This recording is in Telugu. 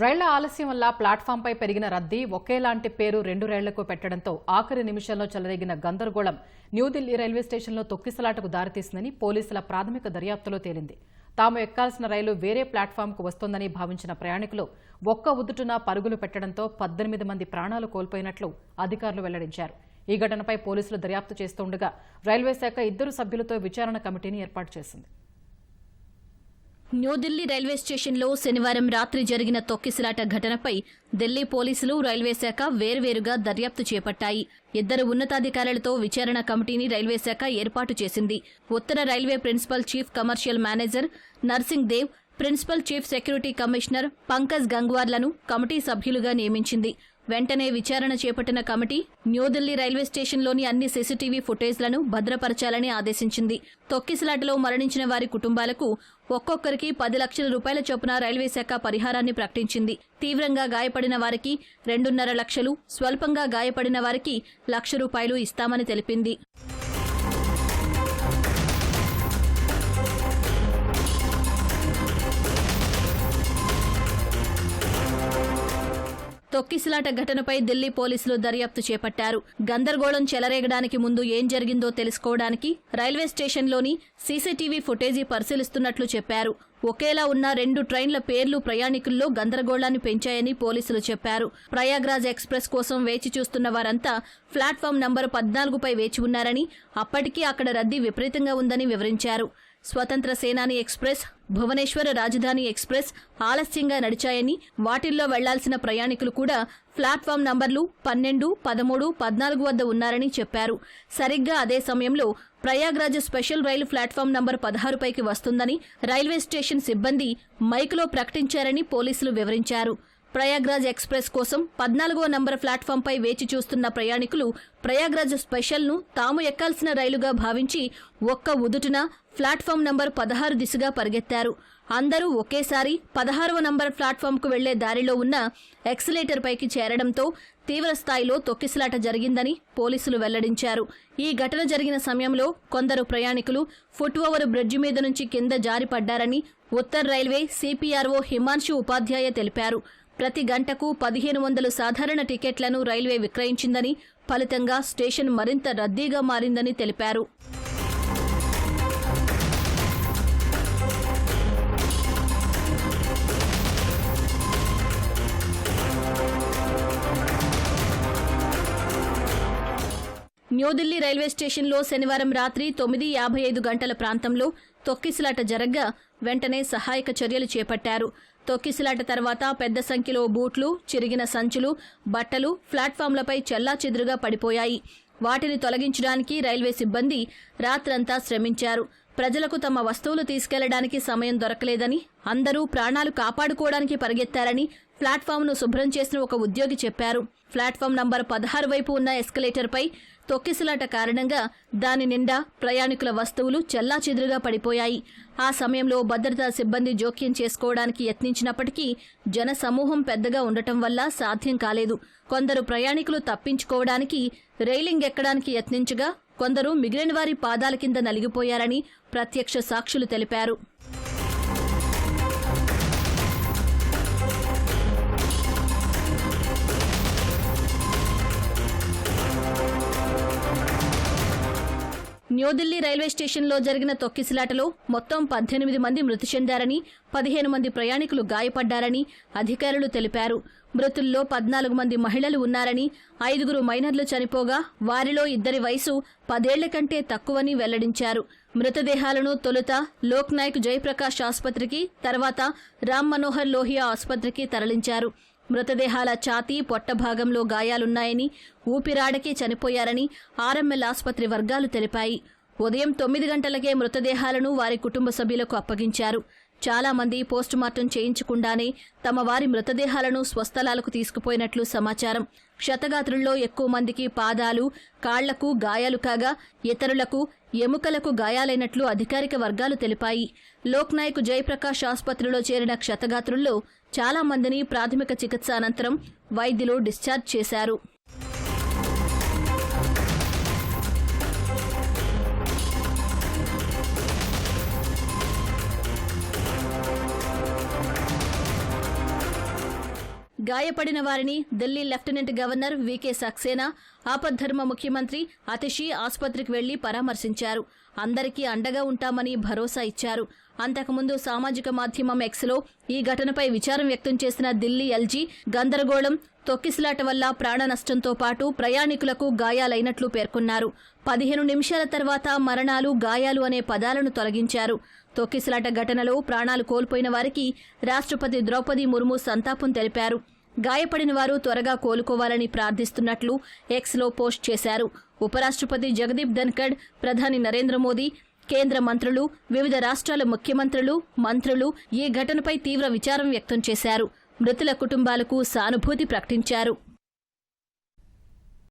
రైళ్ళ ఆలస్యం వల్ల ప్లాట్ఫామ్పై పెరిగిన రద్దీ ఒకేలాంటి పేరు రెండు రైళ్ళకు పెట్టడంతో ఆఖరి నిమిషంలో చెలరేగిన గందరగోళం న్యూఢిల్లీ రైల్వే స్టేషన్లో తొక్కిసలాటకు దారితీసిందని పోలీసుల ప్రాథమిక దర్యాప్తులో తేలింది. తాము ఎక్కాల్సిన రైలు వేరే ప్లాట్ఫామ్కు వస్తోందని భావించిన ప్రయాణికులు ఒక్క ఉదుటున పరుగులు పెట్టడంతో పద్దెనిమిది మంది ప్రాణాలు కోల్పోయినట్లు అధికారులు వెల్లడించారు. ఈ ఘటనపై పోలీసులు దర్యాప్తు చేస్తుండగా రైల్వే శాఖ ఇద్దరు సభ్యులతో విచారణ కమిటీని ఏర్పాటు చేసింది. న్యూఢిల్లీ రైల్వే స్టేషన్లో శనివారం రాత్రి జరిగిన తొక్కిసలాట ఘటనపై ఢిల్లీ పోలీసులు రైల్వే శాఖ వేర్వేరుగా దర్యాప్తు చేపట్టాయి. ఇద్దరు ఉన్నతాధికారులతో విచారణ కమిటీని రైల్వే శాఖ ఏర్పాటు చేసింది. ఉత్తర railway principal chief commercial manager Narsingh Dev principal chief security commissioner Pankaj గంగ్వార్లను committee సభ్యులుగా నియమించింది. వెంటనే విచారణ చేపట్టిన కమిటీ న్యూఢిల్లీ రైల్వే స్టేషన్లోని అన్ని సీసీటీవీ ఫుటేజ్లను భద్రపరచాలని ఆదేశించింది. తొక్కిసలాటలో మరణించిన వారి కుటుంబాలకు ఒక్కొక్కరికి పది లక్షల రూపాయల చొప్పున రైల్వే శాఖ పరిహారాన్ని ప్రకటించింది. తీవ్రంగా గాయపడిన వారికి రెండున్నర లక్షలు స్వల్పంగా గాయపడిన వారికి లక్ష రూపాయలు ఇస్తామని తెలిపింది. తొక్కిసలాట ఘటనపై ఢిల్లీ పోలీసులు దర్యాప్తు చేపట్టారు. గందరగోళం చెలరేగడానికి ముందు ఏం జరిగిందో తెలుసుకోవడానికి రైల్వే స్టేషన్లోని సీసీటీవీ ఫుటేజీ పరిశీలిస్తున్నట్లు చెప్పారు. ఒకేలా ఉన్న రెండు ట్రైన్ల పేర్లు ప్రయాణికుల్లో గందరగోళాన్ని పెంచాయని పోలీసులు చెప్పారు. ప్రయాగ్రాజ్ ఎక్స్ప్రెస్ కోసం వేచి చూస్తున్న వారంతా ప్లాట్ఫామ్ నంబర్ పద్నాలుగుపై వేచి ఉన్నారని అప్పటికీ అక్కడ రద్దీ విపరీతంగా ఉందని వివరించారు. స్వతంత్ర సేనాని ఎక్స్ప్రెస్ భువనేశ్వర రాజధాని ఎక్స్ప్రెస్ ఆలస్యంగా నడిచాయని వాటిల్లో వెళ్ళాల్సిన ప్రయాణికులు కూడా ప్లాట్ఫామ్ నంబర్లు పన్నెండు పదమూడు పద్నాలుగు వద్ద ఉన్నారని చెప్పారు. సరిగ్గా అదే సమయంలో ప్రయాగ్రాజ్ స్పెషల్ రైలు ప్లాట్ఫామ్ నంబర్ పదహారుపైకి వస్తుందని రైల్వే స్టేషన్ సిబ్బంది మైకులో ప్రకటించారని పోలీసులు వివరించారు. ప్రయాగ్రాజ్ ఎక్స్ప్రెస్ కోసం పద్నాలుగో నంబర్ ప్లాట్ఫామ్పై వేచి చూస్తున్న ప్రయాణికులు ప్రయాగ్రాజ్ స్పెషల్ను తాము ఎక్కాల్సిన రైలుగా భావించి ఒక్క ఉదుటున ప్లాట్ఫామ్ నంబర్ పదహారు దిశగా పరిగెత్తారు. అందరూ ఒకేసారి పదహారవ నంబర్ ప్లాట్ఫామ్కు వెళ్ళే దారిలో ఉన్న ఎక్సలేటర్ పైకి చేరడంతో తీవ్ర స్థాయిలో తొక్కిసలాట జరిగిందని పోలీసులు వెల్లడించారు. ఈ ఘటన జరిగిన సమయంలో కొందరు ప్రయాణికులు ఫుట్ ఓవర్ బ్రిడ్జి మీద నుంచి కింద జారిపడ్డారని ఉత్తర్ రైల్వే సిపిఆర్ఓ హిమాన్షు ఉపాధ్యాయ తెలిపారు. ప్రతి గంటకు పదిహేను వందలు సాధారణ టికెట్లను రైల్వే విక్రయించిందని ఫలితంగా స్టేషన్ మరింత రద్దీగా మారిందని తెలిపారు. న్యూఢిల్లీ రైల్వే స్టేషన్లో శనివారం రాత్రి తొమ్మిది యాభై ఐదు గంటల ప్రాంతంలో తొక్కిసలాట జరగ్గా వెంటనే సహాయక చర్యలు చేపట్టారు. తొక్కిసలాట తర్వాత పెద్ద సంఖ్యలో బూట్లు చిరిగిన సంచులు బట్టలు ప్లాట్ఫామ్లపై చెల్లాచెదురుగా పడిపోయాయి. వాటిని తొలగించడానికి రైల్వే సిబ్బంది రాత్రంతా శ్రమించారు. ప్రజలకు తమ వస్తువులు తీసుకెళ్ళడానికి సమయం దొరకలేదని అందరూ ప్రాణాలు కాపాడుకోవడానికి పరిగెత్తారని ప్లాట్ఫామ్ను శుభ్రం చేసిన ఒక ఉద్యోగి చెప్పారు. ప్లాట్ఫామ్ నంబర్ పదహారు వైపు ఉన్న ఎస్కలేటర్పై తొక్కిసలాట కారణంగా దాని నిండా ప్రయాణికుల వస్తువులు చెల్లాచెదురుగా పడిపోయాయి. ఆ సమయంలో భద్రతా సిబ్బంది జోక్యం చేసుకోవడానికి యత్నించినప్పటికీ జన సమూహం పెద్దగా ఉండటం వల్ల సాధ్యం కాలేదు. కొందరు ప్రయాణికులు తప్పించుకోవడానికి రైలింగ్ ఎక్కడానికి యత్నించగా కొందరు మిగిలిన వారి పాదాల కింద నలిగిపోయారని ప్రత్యక్ష సాక్షులు తెలిపారు. న్యూఢిల్లీ రైల్వే స్టేషన్లో జరిగిన తొక్కిసలాటలో మొత్తం పద్దెనిమిది మంది మృతి చెందారని పదిహేను మంది ప్రయాణికులు గాయపడ్డారని అధికారులు తెలిపారు. మృతుల్లో పద్నాలుగు మంది మహిళలు ఉన్నారని ఐదుగురు మైనర్లు చనిపోగా వారిలో ఇద్దరి వయసు పదేళ్ళ కంటే తక్కువని వెల్లడించారు. మృతదేహాలను తొలుత లోక్నాయక్ జయప్రకాష్ ఆసుపత్రికి తర్వాత రామ్ మనోహర్ లోహియా ఆసుపత్రికి తరలించారు. మృతదేహాల ఛాతీ పొట్ట భాగంలో గాయాలున్నాయని ఊపిరాడకే చనిపోయారని ఆర్ఎంఎల్ ఆసుపత్రి వర్గాలు తెలిపాయి. ఉదయం తొమ్మిది గంటలకే మృతదేహాలను వారి కుటుంబ సభ్యులకు అప్పగించారు. చాలా మంది పోస్టుమార్టం చేయించకుండానే తమ వారి మృతదేహాలను స్వస్థలాలకు తీసుకుపోయినట్లు సమాచారం. క్షతగాత్రుల్లో ఎక్కువ మందికి పాదాలు కాళ్ళకు గాయాలు కాగా ఇతరులకు ఎముకలకు గాయాలైనట్లు అధికారిక వర్గాలు తెలిపాయి. లోక్నాయక్ జయప్రకాష్ ఆసుపత్రిలో చేరిన క్షతగాత్రుల్లో చాలా మందిని ప్రాథమిక చికిత్స అనంతరం వైద్యులు డిశ్చార్జ్ చేశారు. గాయపడిన వారిని Delhi lieutenant governor V K Saxena ఆపద్ధర్మ ముఖ్యమంత్రి అతిషి ఆసుపత్రికి వెళ్ళి పరామర్శించారు. అందరికీ అండగా ఉంటామని భరోసా ఇచ్చారు. అంతకుముందు సామాజిక మాధ్యమం ఎక్స్లో ఈ ఘటనపై విచారం వ్యక్తం చేసిన ఢిల్లీ ఎల్జీ గందరగోళం తొక్కిసలాట వల్ల ప్రాణ నష్టంతో పాటు ప్రయాణికులకు గాయాలైనట్లు పేర్కొన్నారు. పదిహేను నిమిషాల తర్వాత మరణాలు గాయాలు అనే పదాలను తొలగించారు. తొక్కిసలాట ఘటనలో ప్రాణాలు కోల్పోయిన వారికి రాష్ట్రపతి ద్రౌపది ముర్ము సంతాపం తెలిపారు. గాయపడిన వారు త్వరగా కోలుకోవాలని ప్రార్థిస్తున్నట్లు ఎక్స్లో పోస్ట్ చేశారు. ఉపరాష్ట్రపతి జగదీప్ ధన్కడ్ ప్రధాని నరేంద్ర మోదీ కేంద్ర మంత్రులు వివిధ రాష్ట్రాల ముఖ్యమంత్రులు మంత్రులు ఈ ఘటనపై తీవ్ర విచారం వ్యక్తం చేశారు. మృతుల కుటుంబాలకు సానుభూతి ప్రకటించారు.